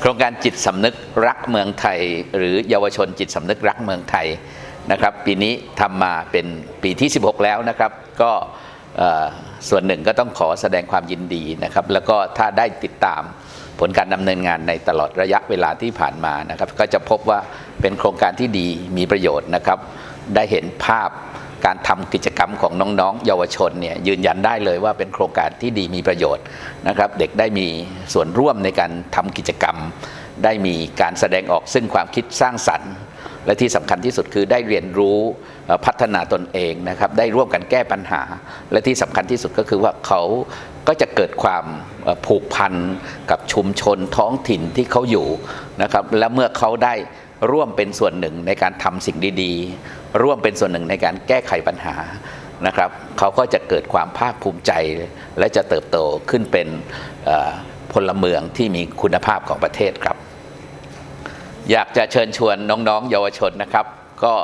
โครงการจิตสำนึกรักเมืองไทย หรือเยาวชนจิตสำนึกรักเมืองไทยนะครับ ปีนี้ทำมาเป็นปีที่ 16 แล้วนะครับ ก็ส่วนหนึ่งก็ต้องขอแสดงความยินดีนะครับ แล้วก็ถ้าได้ติดตามผลการดำเนินงานในตลอดระยะเวลาที่ผ่านมานะครับ ก็จะพบว่าเป็นโครงการที่ดีมีประโยชน์นะครับ ได้เห็นภาพ การทำกิจกรรมของน้องๆ เยาวชนเนี่ยยืนยันได้เลยว่าเป็นโครงการที่ดีมีประโยชน์นะครับ เด็กได้มีส่วนร่วมในการทำกิจกรรม ได้มีการแสดงออกซึ่งความคิดสร้างสรรค์ และที่สำคัญที่สุดคือได้เรียนรู้พัฒนาตนเองนะครับ ได้ร่วมกันแก้ปัญหา และที่สำคัญที่สุดก็คือว่าเขาก็จะเกิดความผูกพันกับชุมชนท้องถิ่นที่เขาอยู่นะครับ และเมื่อเขาได้ ร่วมเป็นส่วนหนึ่งในการทำสิ่งดีๆ ร่วมเป็นส่วนหนึ่งในการแก้ไขปัญหานะครับเขาก็จะเกิดความภาคภูมิใจ และจะเติบโตขึ้นเป็นพลเมืองที่มีคุณภาพของประเทศครับ อยากจะเชิญชวนน้องๆ เยาวชนนะครับ ก็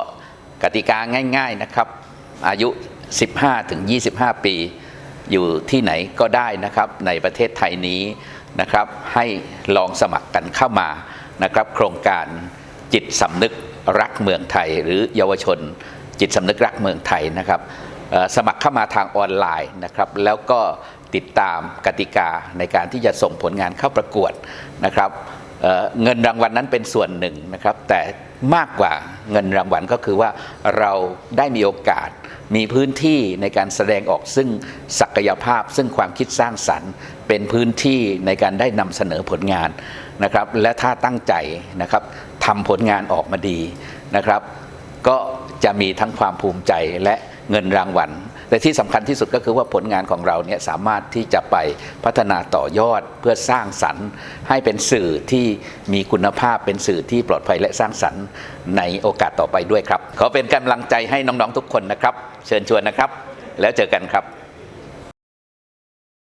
กติกาง่าย ๆนะครับ อายุ 15 ถึง 25 ปี อยู่ที่ไหนก็ได้นะครับในประเทศไทยนี้นะครับ ให้ลองสมัครกันเข้ามานะครับ โครงการ จิตสำนึกรักเมืองไทย หรือเยาวชน จิตสำนึกรักเมืองไทยนะครับสมัครเข้ามาทางออนไลน์นะครับ แล้วก็ติดตามกติกาในการที่จะส่งผลงานเข้าประกวดนะครับเเงินรางวัลนั้นเป็นส่วนหนึ่งนะครับ แต่มากกว่าเงินรางวัลก็คือว่าเราได้มีโอกาสมีพื้นที่ในการแสดงออกซึ่งศักยภาพ ซึ่งความคิดสร้างสรรค์ เป็นพื้นที่ในการได้นำเสนอผลงานนะครับ และถ้าตั้งใจนะครับ ทำผลงานออกมาดีนะครับ ก็จะมีทั้งความภูมิใจและเงินรางวัลแต่ที่สำคัญที่สุดก็คือว่าผลงานของเราเนี่ยสามารถที่จะไปพัฒนาต่อยอดเพื่อสร้างสรรค์ ให้เป็นสื่อที่มีคุณภาพเป็นสื่อที่ปลอดภัยและสร้างสรรค์ในโอกาสต่อไปด้วยครับ ขอเป็นกำลังใจให้น้องๆทุกคนนะครับ เชิญชวนนะครับ แล้วเจอกันครับ